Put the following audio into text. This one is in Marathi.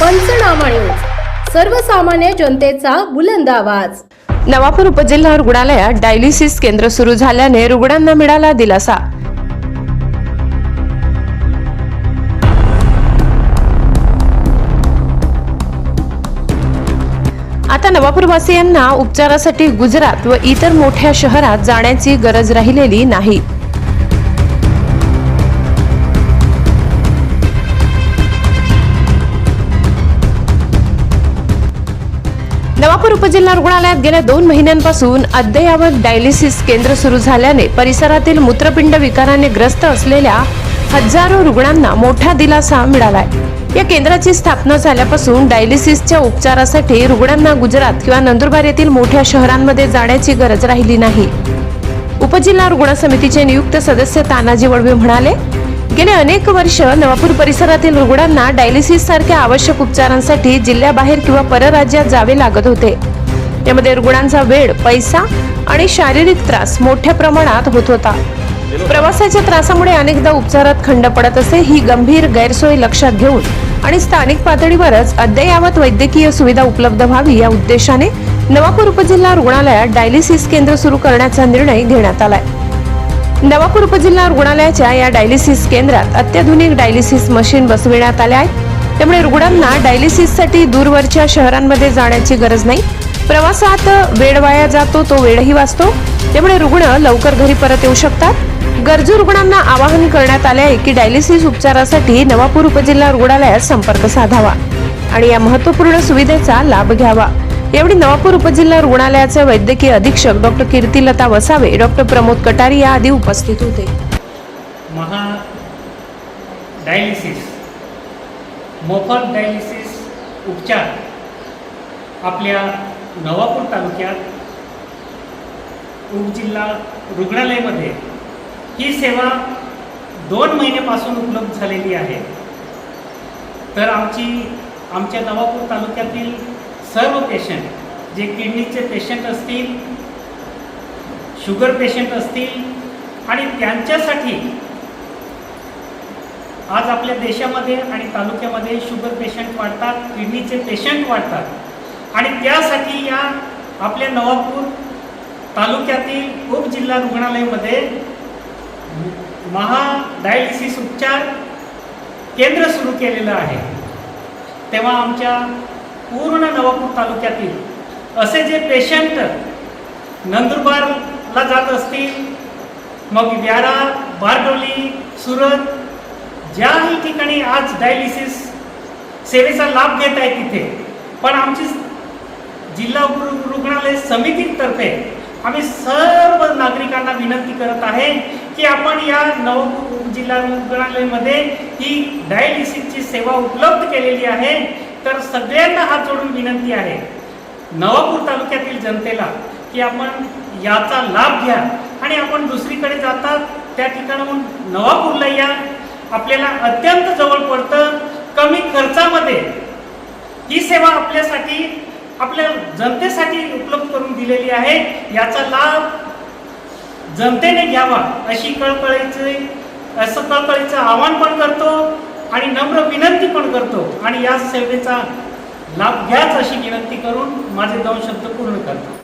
पंचनामा न्यूज. सर्वसामान्य जनतेचा बुलंद आवाज. नवापूर उपजिल्हा रुग्णालयात डायलिसिस केंद्र सुरू झाल्याने रुग्णांना मिळाला दिलासा. आता नवापूरवासियांना उपचारासाठी गुजरात व इतर मोठ्या शहरात जाण्याची गरज राहिलेली नाही. नवापूर उपजिल्हा रुग्णालयात गेल्या दोन महिन्यांपासून अद्ययावत डायलिसिस केंद्र सुरू झाल्याने परिसरातील मूत्रपिंड विकाराने ग्रस्त असलेल्या हजारो रुग्णांना मोठा दिलासा मिळालाय. या केंद्राची स्थापना झाल्यापासून डायलिसिसच्या उपचारासाठी रुग्णांना गुजरात किंवा नंदुरबार येथील मोठ्या शहरांमध्ये जाण्याची गरज राहिली नाही. उपजिल्हा रुग्ण समितीचे नियुक्त सदस्य तानाजी वळवे म्हणाले गेले अनेक वर्ष नवापूर परिसरातील रुग्णांना डायलिसिस सारख्या आवश्यक उपचारांसाठी जिल्ह्याबाहेर किंवा परराज्यात जावे लागत होते. यामध्ये रुग्णांचा वेळ पैसा आणि शारीरिक त्रास मोठ्या प्रमाणात होत होता. प्रवासाच्या त्रासामुळे अनेकदा उपचारात खंड पडत असे ही गंभीर गैरसोय लक्षात घेऊन आणि स्थानिक पातळीवरच अद्ययावत वैद्यकीय सुविधा उपलब्ध व्हावी या उद्देशाने नवापूर उपजिल्हा रुग्णालयात डायलिसिस केंद्र सुरू करण्याचा निर्णय घेण्यात आलाय. नवापूर उपजिल्हा रुग्णालयाच्या या डायलिसिस केंद्रात अत्याधुनिक डायलिसिस मशीन बसविण्यात आल्या आहेत. त्यामुळे रुग्णांना डायलिसिससाठी दूरवरच्या शहरांमध्ये जाण्याची गरज नाही. प्रवासात वेळ वाया जातो तो वेळही वाचतो. त्यामुळे रुग्ण लवकर घरी परत येऊ शकतात. गरजू रुग्णांना आवाहन करण्यात आले आहे की डायलिसिस उपचारासाठी नवापूर उपजिल्हा रुग्णालयात संपर्क साधावा आणि या महत्त्वपूर्ण सुविधेचा लाभ घ्यावा. यावेळी नवापूर उपजिल्हा रुग्णालयाचे वैद्यकीय अधीक्षक डॉक्टर कीर्तिलता वसावे डॉक्टर प्रमोद कटारी या आधी उपस्थित होते. महा डायलिसिस मोफत डायलिसिस उपचार आपल्या नवापूर तालुक्यात उपजिल्हा रुग्णालयामध्ये ही सेवा दोन महिन्यापासून उपलब्ध झालेली आहे. तर आमची आमच्या नवापूर तालुक्यातील सर्व पेशंट जे किडनीचे पेशंट असतील शुगर पेशंट असतील आणि त्यांच्यासाठी आज आपल्या देशामध्ये आणि तालुक्यामध्ये शुगर पेशंट वाढतात किडनीचे पेशंट वाढतात. आणि त्यासाठी या आपल्या नवापूर तालुक्यातील उपजिल्हा रुग्णालयामध्ये महा डायलिसिस उपचार केंद्र सुरू केलेलं आहे. तेव्हा आमच्या पूर्ण नवापूर तालुक्यातील असे जे पेशंट नंदुरबारला जात असतील मग व्यारा बारडोली सुरत ज्याही ठिकाणी आज डायलिसिस सेवेचा लाभ घेत आहे तिथे. पण आमची जिल्हा रुग्णालय समितीतर्फे आम्ही सर्व नागरिकांना विनंती करत आहे की आपण या नव जिल्हा रुग्णालयामध्ये ही डायलिसिसची सेवा उपलब्ध केलेली आहे. तर सगळ्यांना हात जोडून विनंती आहे नवापूर तालुक्यातील जनतेला की आपण याचा लाभ घ्या आणि आपण दुसरीकडे जातात त्या ठिकाणाहून नवापूरला या. आपल्याला अत्यंत जवळ पडतं. कमी खर्चामध्ये ही सेवा आपल्यासाठी आपल्या जनतेसाठी उपलब्ध करून दिलेली आहे. याचा लाभ जनतेने घ्यावा अशी कळकळीचे असं कळकळीचं आवाहन पण करतो. आणि नम्र विनंती पण करतो. आणि या सेवेचा लाभ घ्याच अशी विनंती करून माझे दोन शब्द पूर्ण करतो.